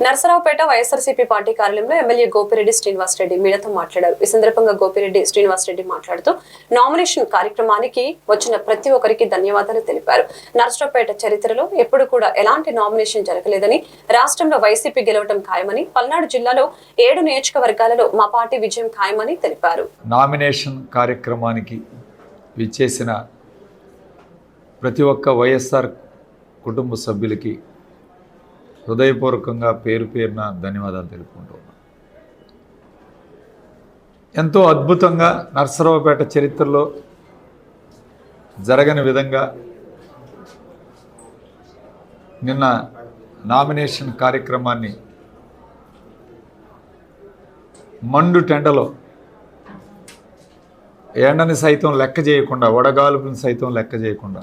Narasaraopet YSRCP party కార్యాలయంలో MLA Gopireddy Srinivas Reddy మీడియాతో మాట్లాడారు. ఈ సందర్భంగా గోపిరెడ్డి శ్రీనివాస్ రెడ్డి మాట్లాడుతూ నామినేషన్ కార్యక్రమానికి వచ్చిన ప్రతి ఒక్కరికి ధన్యవాదాలు తెలిపారు. నరసరావుపేట చరిత్రలో ఎప్పుడు కూడా ఎలాంటి నామినేషన్ జరగలేదని రాష్ట్రంలో వైసీపీ గెలవడం ఖాయమని పల్నాడు జిల్లాలో ఏడు నియోజకవర్గాలలో మా పార్టీ విజయం ఖాయమని తెలిపారు. నామినేషన్ కార్యక్రమానికి విచ్చేసిన ప్రతి ఒక్క వైఎస్ఆర్ కుటుంబ సభ్యులకి హృదయపూర్వకంగా పేరు పేరున ధన్యవాదాలు తెలుపుకుంటున్నాను ఎంతో అద్భుతంగా నర్సరావుపేట చరిత్రలో జరగని విధంగా నిన్న నామినేషన్ కార్యక్రమాన్ని మండు టెండలో ఎండని సైతం లెక్క చేయకుండా వడగాలుపుని సైతం లెక్క చేయకుండా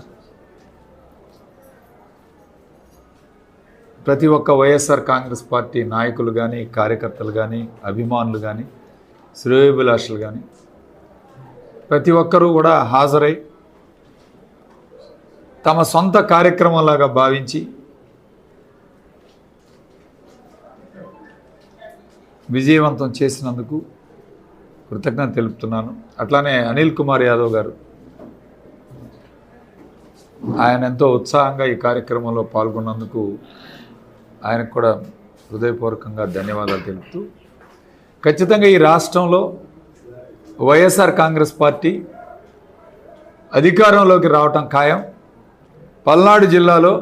ప్రతి ఒక్క వైఎస్ఆర్ కాంగ్రెస్ పార్టీ నాయకులు కానీ కార్యకర్తలు కానీ అభిమానులు కానీ శ్రేయోభిలాషులు కానీ ప్రతి ఒక్కరూ కూడా హాజరై తమ సొంత కార్యక్రమంలాగా భావించి విజయవంతం చేసినందుకు కృతజ్ఞత తెలుపుతున్నాను. అట్లానే అనిల్ కుమార్ యాదవ్ గారు ఆయన ఎంతో ఉత్సాహంగా ఈ కార్యక్రమంలో పాల్గొన్నందుకు ఆయనకు కూడా హృదయపూర్వకంగా ధన్యవాదాలు తెలుపుతూ ఖచ్చితంగా ఈ రాష్ట్రంలో వైఎస్ఆర్ కాంగ్రెస్ పార్టీ అధికారంలోకి రావటం ఖాయం. పల్నాడు జిల్లాలో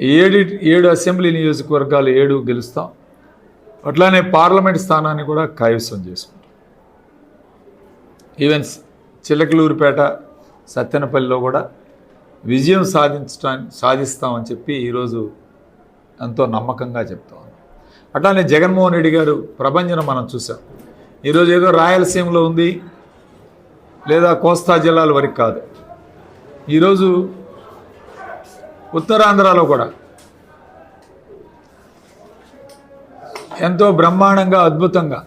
ఏడు ఏడు అసెంబ్లీ నియోజకవర్గాలు ఏడు గెలుస్తాం. అట్లానే పార్లమెంట్ స్థానాన్ని కూడా కైవసం చేసుకుంటాం. ఈవెన్ చిలకలూరుపేట సత్తెనపల్లిలో కూడా విజయం సాధించడా సాధిస్తామని చెప్పి ఈరోజు ఎంతో నమ్మకంగా చెప్తా ఉన్నాం. అట్లానే జగన్మోహన్ రెడ్డి గారు ప్రభంజనం మనం చూసాం. ఈరోజు ఏదో రాయలసీమలో ఉంది లేదా కోస్తా జిల్లాల వరకు కాదు. ఈరోజు ఉత్తరాంధ్రలో కూడా ఎంతో బ్రహ్మాండంగా అద్భుతంగా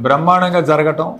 బ్రహ్మాండంగా జరగటం